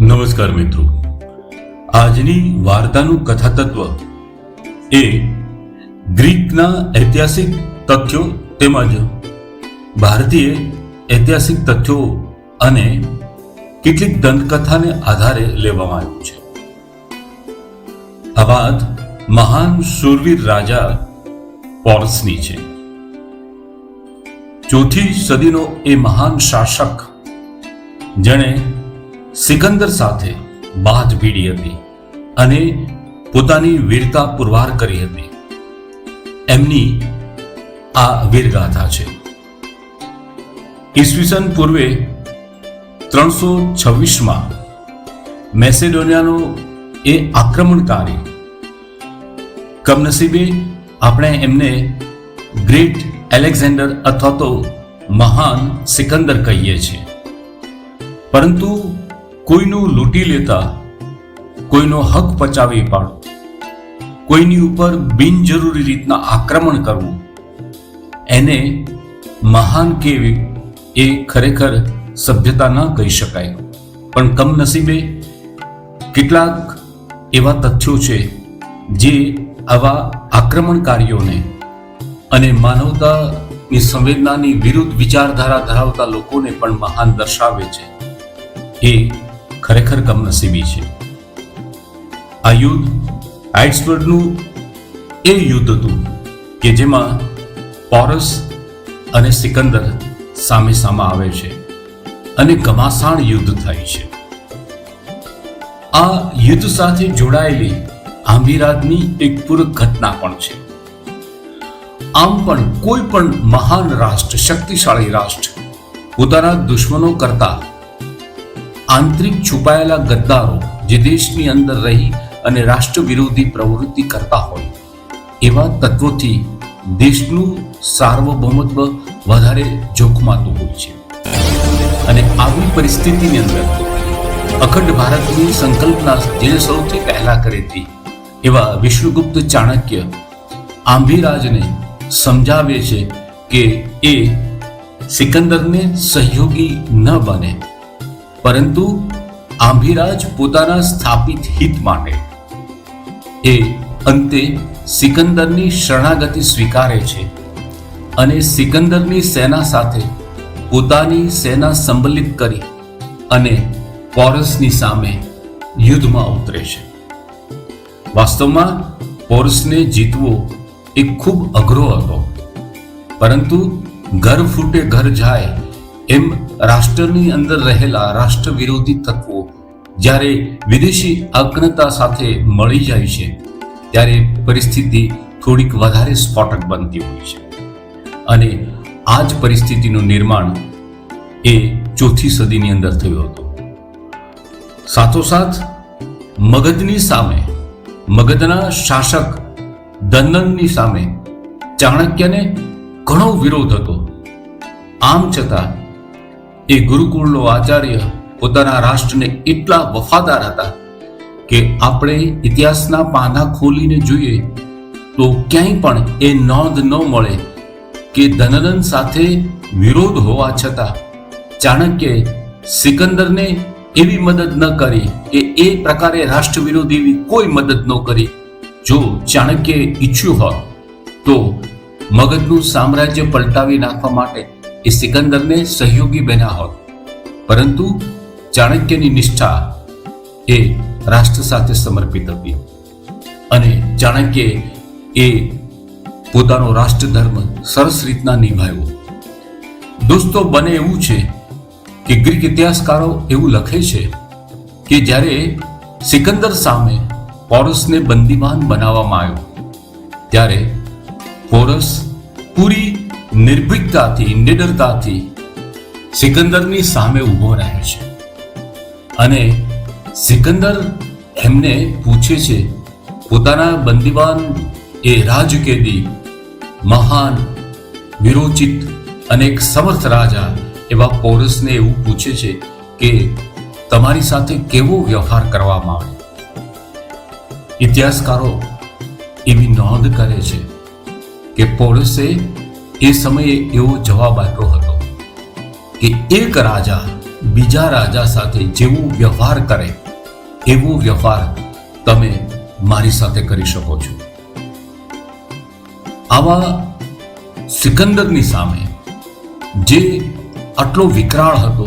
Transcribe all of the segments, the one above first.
નમસ્કાર મિત્રો. આજની વાર્તાનું કથાતત્વ એ ગ્રીકના ઐતિહાસિક તથ્યો તેમજ ભારતીય ઐતિહાસિક તથ્યો અને કેટલીક દંતકથાને આધારે લેવામાં આવ્યું છે. આ વાત મહાન સુરવીર રાજા પોર્સની છે. ચોથી સદીનો એ મહાન શાસક, જેણે સિકંદર સાથે બાદ ભીડી હતી અને પોતાની વીરતા પુરવાર કરી હતી. એમની આ વીરગાથા છે. ઈસવીસન પૂર્વે ત્રણસો છવ્વીસમાં મેસેડોનિયાનો એ આક્રમણકારી કમનસીબે આપણે એમને ગ્રેટ એલેક્ઝાન્ડર અથવા તો મહાન સિકંદર કહીએ છીએ. પરંતુ કોઈનું લૂંટી લેતા, કોઈનો હક પચાવી પાડો. કોઈની ઉપર બિનજરૂરી રીતના આક્રમણ કરવું, એને મહાન કેવી એ ખરેખર સભ્યતા ન કહી શકાય. પણ કમનસીબે કેટલાક એવા તથ્યો છે જે આવા આક્રમણકારીઓને અને માનવતાની સંવેદનાની વિરુદ્ધ વિચારધારા ધરાવતા લોકોને પણ મહાન દર્શાવે છે. એ ખરેખર કમનસીબી છે. આ યુદ્ધ આઇટ્સબર્ગનું એ યુદ્ધ હતું કે જેમાં પોરસ અને સિકંદર સામે સામે આવે છે અને ઘમાસાણ યુદ્ધ થાય છે. આ યુદ્ધ સાથે જોડાયેલી આંબીરાજની એક પૂરક ઘટના પણ છે. આમ પણ કોઈ પણ મહાન રાષ્ટ્ર, શક્તિશાળી રાષ્ટ્ર પોતાના દુશ્મનો કરતા આંતરિક છુપાયેલા ગદ્દારો જે દેશની અંદર રહી અને રાષ્ટ્ર વિરોધી પ્રવૃત્તિ કરતા હોય, એવા તત્વોથી દેશનું સાર્વભૌમત્વ વધારે જોખમાતું હોય છે. અને આવી પરિસ્થિતિની અંદર અખંડ ભારતની સંકલ્પના જેને સૌથી પહેલા કરી હતી એવા વિષ્ણુગુપ્ત ચાણક્ય આંભીરાજને સમજાવે છે કે એ સિકંદરને સહયોગી ન બને. પરંતુ આંભીરાજ પોતાના સ્થાપિત હિત માટે એ અંતે સિકંદરની શરણાગતિ સ્વીકારે છે અને સિકંદરની સેના સાથે પોતાની સેના સંબલિત કરી અને પોરસની સામે યુદ્ધમાં ઉતરે છે. વાસ્તવમાં પોરસને જીતવો એ ખૂબ અઘરો હતો, પરંતુ ઘર ફૂટે ઘર જાય એમ રાષ્ટ્રની અંદર રહેલા રાષ્ટ્ર વિરોધી તત્વો જ્યારે વિદેશી અગ્રતા સાથે મળી જાય છે, ત્યારે પરિસ્થિતિ થોડીક વધારે સ્ફોટક બનતી હોય છે. અને આ જ પરિસ્થિતિનું નિર્માણ એ ચોથી સદીની અંદર થયું હતું. સાથોસાથ, મગધની સામે, મગધના શાસક દંદનની સામે ચાણક્યને ઘણો વિરોધ હતો. આમ છતાં એ ગુરુકુળનો આચાર્ય પોતાના રાષ્ટ્રને એટલા વફાદાર હતા કે આપણે ઇતિહાસના પાના ખોલીને જોઈએ તો ક્યાંય પણ એ નોંધ ન મળે કે ધનનંદ સાથે વિરોધ હોવા છતાં ચાણક્યે સિકંદરને એવી મદદ ન કરી કે એ પ્રકારે રાષ્ટ્ર વિરોધી કોઈ મદદ ન કરી. જો ચાણક્યે ઈચ્છ્યું હોત તો મગધનું સામ્રાજ્ય પલટાવી નાખવા માટે એ સિકંદરને સહયોગી બન્યા હોત. પરંતુ ચાણક્યની નિષ્ઠા એ રાષ્ટ્ર સાથે સમર્પિત હતી. અને ચાણક્ય એ પોતાનો રાષ્ટ્ર સરસ રીતના નિભાવ્યો. દોસ્તો, બને એવું છે કે ગ્રીક ઇતિહાસકારો એવું લખે છે કે જ્યારે સિકંદર સામે પોરસને બંદીવાન બનાવવામાં આવ્યો, ત્યારે પોરસ પૂરી નિર્ભીકતાથી, નિડરતાથી સિકંદરની સામે ઊભો રહે છે. અને સિકંદર એમને પૂછે છે, પોતાના બંદીવાન એ રાજકેદી, મહાન, વિરોચિત અને એક સમર્થ રાજા એવા પોરસને એવું પૂછે છે કે તમારી સાથે કેવો વ્યવહાર કરવામાં આવે? ઇતિહાસકારો એવી નોંધ કરે છે કે પોરસે એ સમયે એવો જવાબ આપ્યો હતો કે એક રાજા બીજા રાજા સાથે જેવો વ્યવહાર કરે, એવો વ્યવહાર તમે મારી સાથે કરી શકો છો. આવા સિકંદરની સામે જે આટલો વિકરાળ હતો,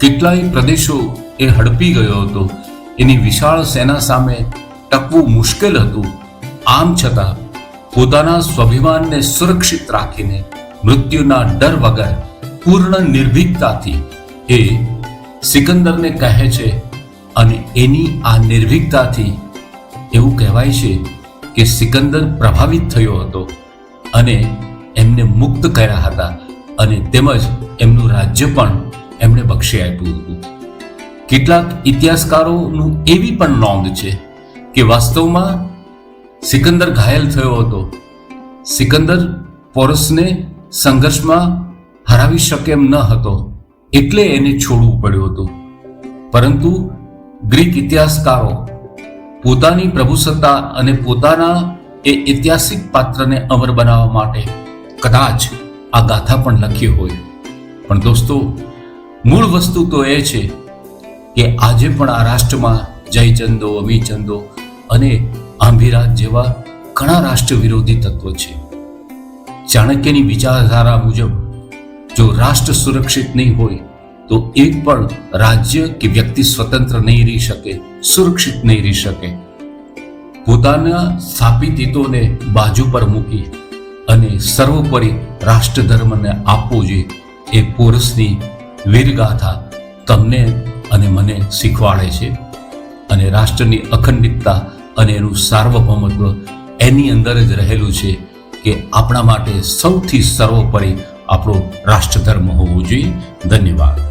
કેટલાય પ્રદેશો એ હડપી ગયો હતો, એની વિશાળ સેના સામે ટકવું મુશ્કેલ હતું, આમ છતાં પોતાના સ્વાભિમાનને સુરક્ષિત રાખીને મૃત્યુના ડર વગર પૂર્ણ નિર્ભીકતાથી એ સિકંદરને કહે છે અને એની આ નિર્ભીકતાથી એવું કહેવાય છે કે સિકંદર પ્રભાવિત થયો હતો અને એમને મુક્ત કર્યા હતા અને તેમજ એમનું રાજ્ય પણ એમણે બક્ષી આપ્યું હતું. કેટલાક ઇતિહાસકારોનું એવી પણ નોંધ છે કે વાસ્તવમાં સિકંદર ઘાયલ થયો હતો. સિકંદર પોરસને સંઘર્ષમાં હરાવી શકે એમ ન હતો, એટલે એને છોડવું પડ્યું હતું. પરંતુ ગ્રીક ઇતિહાસકારો પોતાની પ્રભુસત્તા અને પોતાના એ ઐતિહાસિક પાત્રને અમર બનાવવા માટે કદાચ આ ગાથા પણ લખી હોય. પણ દોસ્તો, મૂળ વસ્તુ તો એ છે કે આજે પણ આ રાષ્ટ્રમાં જયચંદો, અમીચંદો અને આંભીરાજ જેવા ઘણા રાષ્ટ્ર વિરોધી તત્વો છે. ચાણક્યની વિચારધારા મુજબ, જો રાષ્ટ્ર સુરક્ષિત નહીં હોય, તો એક પણ રાજ્ય કે વ્યક્તિ સ્વતંત્ર નહીં રહી શકે, સુરક્ષિત નહીં રહી શકે. પોતાના સ્થાપિત હિતોને બાજુ પર મૂકી અને સર્વોપરી રાષ્ટ્ર ધર્મને આપવો જોઈએ, એ પોરસની વીરગાથા તમને અને મને શીખવાડે છે. અને રાષ્ટ્રની અખંડિતતા અને એનું સાર્વભૌમત્વ એની અંદર જ રહેલું છે કે આપણા માટે સૌથી સર્વોપરી આપણો રાષ્ટ્રધર્મ હોવો જોઈએ. ધન્યવાદ.